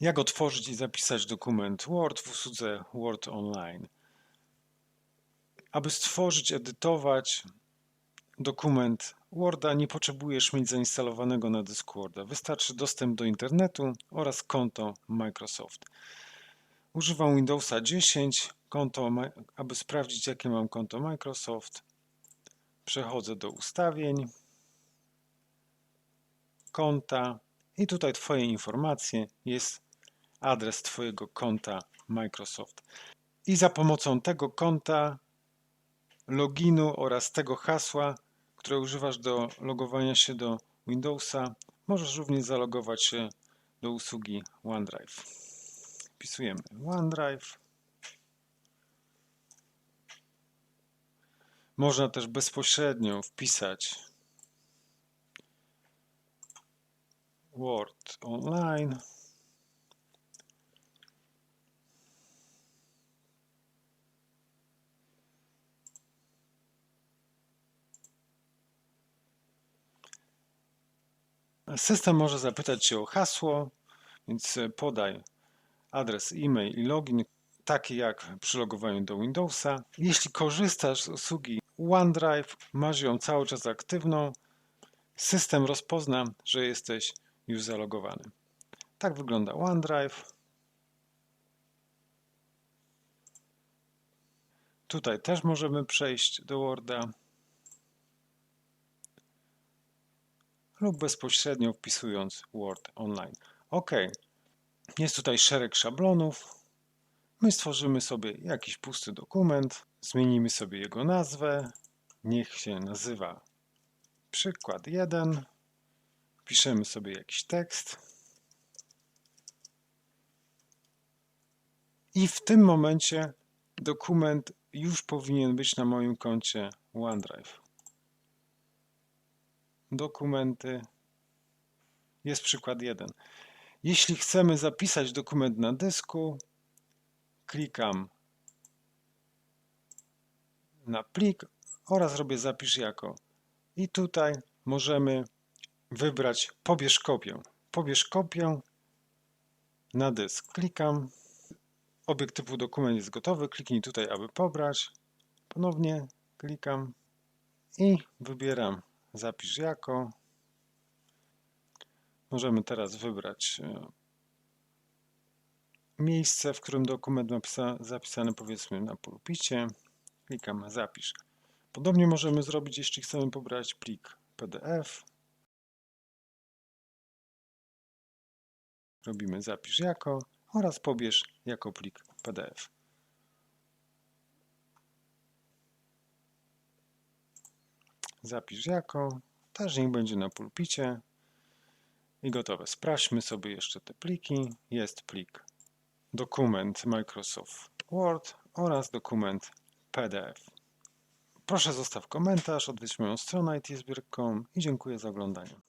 Jak otworzyć i zapisać dokument Word w usłudze Word Online? Aby stworzyć, edytować dokument Worda, nie potrzebujesz mieć zainstalowanego na dysku Worda. Wystarczy dostęp do internetu oraz konto Microsoft. Używam Windowsa 10, konto, aby sprawdzić jakie mam konto Microsoft. Przechodzę do ustawień, konta i tutaj Twoje informacje jest adres Twojego konta Microsoft. I za pomocą tego konta, loginu oraz tego hasła, które używasz do logowania się do Windowsa, możesz również zalogować się do usługi OneDrive. Wpisujemy OneDrive. Można też bezpośrednio wpisać Word Online. System może zapytać Cię o hasło, więc podaj adres e-mail i login, taki jak przy logowaniu do Windowsa. Jeśli korzystasz z usługi OneDrive, masz ją cały czas aktywną, system rozpozna, że jesteś już zalogowany. Tak wygląda OneDrive. Tutaj też możemy przejść do Worda. Lub bezpośrednio wpisując Word Online. OK. Jest tutaj szereg szablonów. My stworzymy sobie jakiś pusty dokument, zmienimy sobie jego nazwę. Niech się nazywa przykład 1. Piszemy sobie jakiś tekst. I w tym momencie dokument już powinien być na moim koncie OneDrive dokumenty. Jest przykład jeden. Jeśli chcemy zapisać dokument na dysku, klikam na plik oraz robię zapisz jako. I tutaj możemy wybrać pobierz kopię. Pobierz kopię na dysk. Klikam. Obiekt typu dokument jest gotowy. Kliknij tutaj, aby pobrać. Ponownie klikam i wybieram zapisz jako. Możemy teraz wybrać e, miejsce, w którym dokument ma zapisany powiedzmy na pulpicie. Klikam zapisz. Podobnie możemy zrobić, jeśli chcemy pobrać plik PDF. Robimy zapisz jako oraz pobierz jako plik PDF. Zapisz jako, też niech będzie na pulpicie i gotowe. Sprawdźmy sobie jeszcze te pliki. Jest plik dokument Microsoft Word oraz dokument PDF. Proszę zostaw komentarz, odwiedź moją stronę itizbier.com i dziękuję za oglądanie.